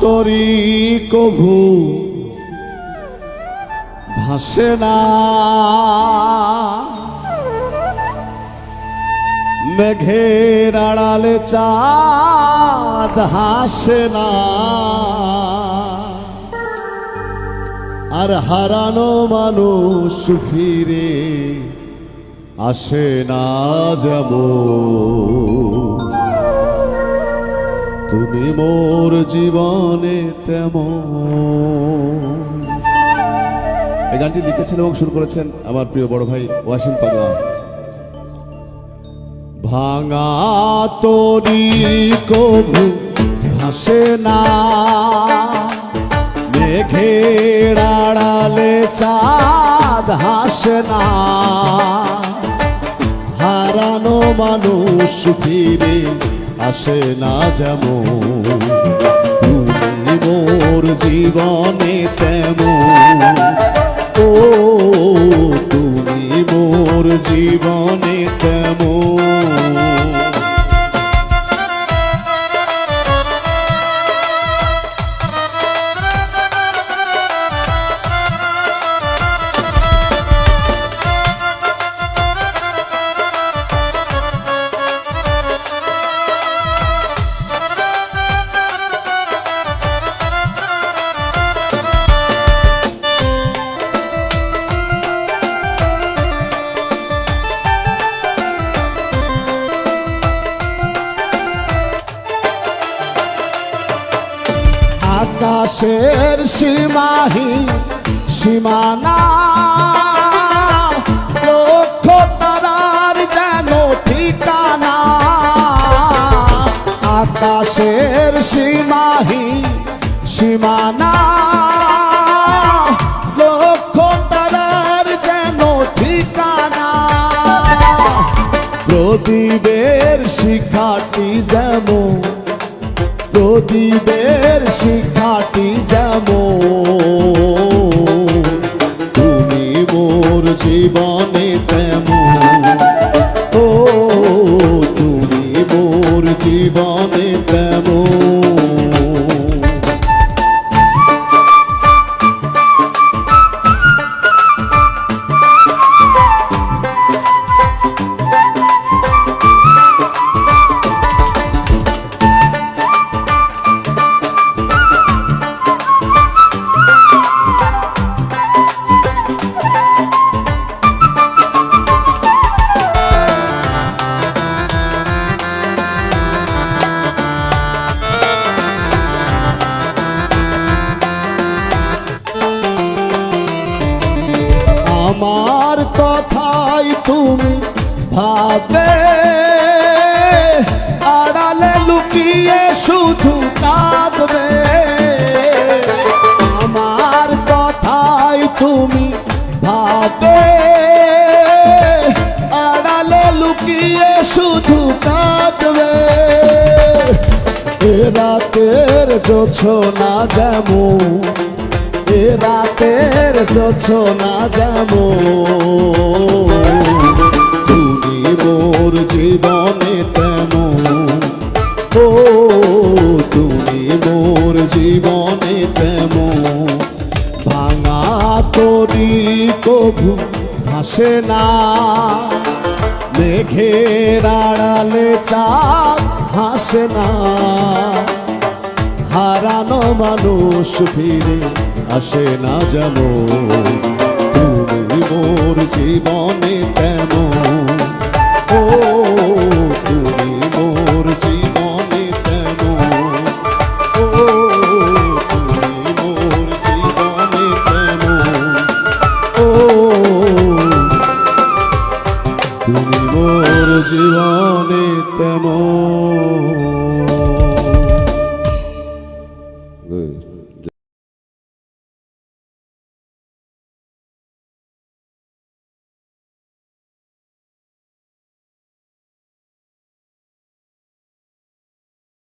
তরি কভু ভাসে না। মেঘের আড়ালে চাঁদ হাসে না। আর হারানো মানুষ ফিরে আসে না যেমন। তুমি মোর জীবনে তেমন। এই গানটি লিখেছেন এবং শুরু করেছেন আমার প্রিয় বড় ভাই ওয়াসিম পাগলা। ভাঙা তরি কভু ভাসে না। মেঘের আড়ালে চাঁদ হাসে না। হারানো মানুষ ফিরে আসে না যেমন। তুমি মোর জীবনে তেমন। ও তুমি মোর জীবনে আকাশের সীমাহি সীমানা। লক্ষ তারার যেন ঠিকানা। আকাশের সীমাহি সীমানা। লক্ষ তারার যেন ঠিকানা। প্রদীপের শিখাটি যেমন প্রদীপের শিখাটি যাব তুমি মোর জীবনে তেমন। ও তুমি মোর জীবনে তেমন। আমার কথাই তুমি ভাবে। আড়ালে লুকিয়ে শুধু কাঁদবে। আমার কথাই তুমি ভাবে। আড়ালে লুকিয়ে শুধু কাঁদবে। এ রাতের জোছনা যেমন রাতের জোছনা যেমন তুমি মোর জীবনে তেমন ও, তুমি মোর জীবনে তেমন ভাঙা তরি কভু ভাসে না। মেঘের আড়ালে চাঁদ হাসে না। হারানো মানুষ ফিরে আসে না যেমন তুমি মোর জীবনে তেমন। ও, তুমি মোর জীবনে তেমন। ও, তুমি মোর জীবনে তেমন। ও, তুমি মোর জীবনে তেমন।